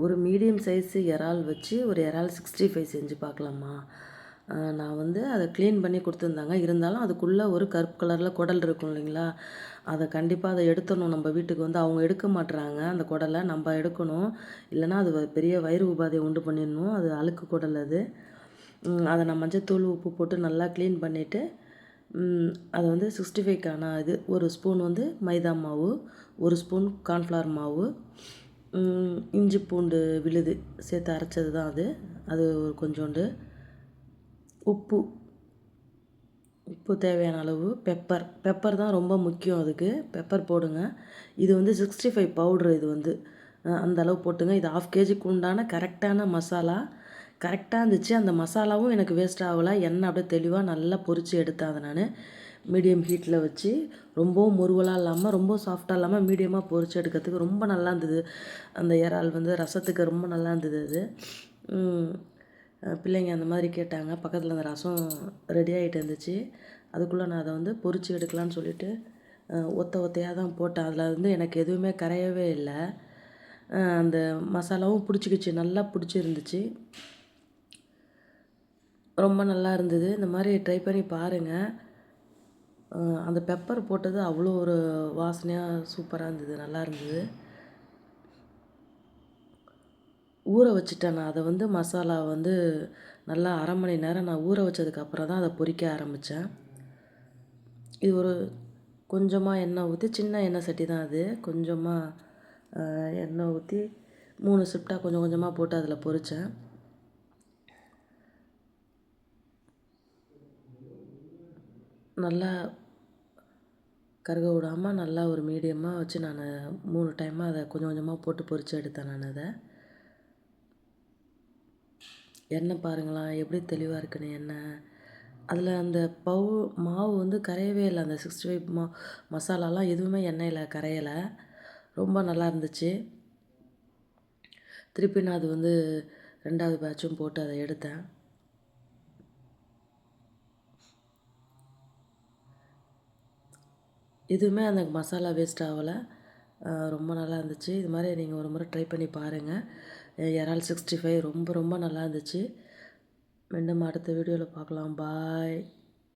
ஒரு medium size இறால் வச்சு ஒரு இறால் சிக்ஸ்டி ஃபைவ் செஞ்சு பார்க்கலாமா? நான் வந்து அதை க்ளீன் பண்ணி கொடுத்துருந்தாங்க. இருந்தாலும் அதுக்குள்ளே ஒரு கருப்பு கலரில் குடல் இருக்கும் இல்லைங்களா? அதை கண்டிப்பாக அதை எடுத்துடணும். நம்ம வீட்டுக்கு வந்து அவங்க எடுக்க மாட்டுறாங்க அந்த குடலை நம்ம எடுக்கணும். இல்லைன்னா அது வ- பெரிய வயிறு உபாதையை உண்டு பண்ணிடணும். அது அழுக்கு குடல் அது. அதை நான் மஞ்சத்தூள் உப்பு போட்டு நல்லா க்ளீன் பண்ணிவிட்டு அதை வந்து சிக்ஸ்டி ஃபைவ்க்கான இது. ஒரு ஸ்பூன் வந்து மைதா மாவு ஒரு ஸ்பூன் கார்ன்ஃப்ளவர் மாவு இஞ்சி பூண்டு விழுது சேர்த்து அரைச்சது தான் அது. அது ஒரு கொஞ்சோண்டு உப்பு உப்பு தேவையான அளவு பெப்பர். பெப்பர் தான் ரொம்ப முக்கியம் அதுக்கு. பெப்பர் போடுங்க. இது வந்து சிக்ஸ்டி ஃபைவ் பவுட்ரு இது வந்து. அந்த அளவு போட்டுங்க. இது ஆஃப் கேஜிக்கு உண்டான கரெக்டான மசாலா. கரெக்டாக இருந்துச்சு. அந்த மசாலாவும் எனக்கு வேஸ்ட் ஆகலை. எண்ணெய் அப்படியே தெளிவாக நல்லா பொரித்து எடுத்தேன் அதை நான். மீடியம் ஹீட்டில் வச்சு ரொம்பவும் முருவலாக இல்லாமல் ரொம்ப சாஃப்டாக இல்லாமல் மீடியமாக பொறிச்சு எடுக்கிறதுக்கு ரொம்ப நல்லா இருந்தது. அந்த இறால் வந்து ரசத்துக்கு ரொம்ப நல்லா இருந்தது அது. பிள்ளைங்க அந்த மாதிரி கேட்டாங்க. பக்கத்தில் அந்த ரசம் ரெடி ஆகிட்டு இருந்துச்சு. அதுக்குள்ளே நான் அதை வந்து பொறிச்சு எடுக்கலான்னு சொல்லிட்டு ஒத்த ஒத்தையாக தான் போட்டேன். அதில் வந்து எனக்கு எதுவுமே கரையவே இல்லை. அந்த மசாலாவும் பிடிச்சிக்கிச்சு. நல்லா பிடிச்சிருந்துச்சு. ரொம்ப நல்லா இருந்தது. இந்த மாதிரி ட்ரை பண்ணி பாருங்கள் அந்த பெப்பர் போட்டது அவ்வளோ ஒரு வாசனையாக சூப்பராக இருந்தது நல்லா இருந்தது. ஊற வச்சுட்டேன் நான். அதை வந்து மசாலா வந்து நல்லா அரை மணி நேரம் நான் ஊற வச்சதுக்கப்புறம் தான் அதை பொறிக்க ஆரம்பித்தேன் இது ஒரு கொஞ்சமாக எண்ணெய் ஊற்றி சின்ன எண்ணெய் சட்டி தான் அது. கொஞ்சமாக எண்ணெய் ஊற்றி மூணு ஷிஃப்டாக கொஞ்சம் கொஞ்சமாக போட்டு அதில் பொரித்தேன் நல்லா கருக விடாமல் நல்லா ஒரு மீடியமாக வச்சு நான் மூணு டைமாக அதை கொஞ்சம் கொஞ்சமாக போட்டு பொரித்து எடுத்தேன் நான் அதை. எண்ணெய் பாருங்களேன் எப்படி தெளிவாக இருக்குன்னு எண்ணெய். அதில் அந்த பவு மாவு வந்து கரையவே இல்லை. அந்த சிக்ஸ்டி ஃபைவ் மா மசாலாலாம் எதுவுமே எண்ணெயில் கரையலை. ரொம்ப நல்லா இருந்துச்சு. திருப்பி நான் அது வந்து ரெண்டாவது பேட்சும் போட்டு அதை எடுத்தேன். எதுவுமே அந்த மசாலா வேஸ்ட் ஆகலை. ரொம்ப நல்லா இருந்துச்சு. இது மாதிரி நீங்கள் ஒரு முறை ட்ரை பண்ணி பாருங்கள் இறால் சிக்ஸ்டி ஃபைவ் ரொம்ப ரொம்ப நல்லா இருந்துச்சு. மீண்டும் அடுத்த வீடியோவில் பார்க்கலாம். பாய்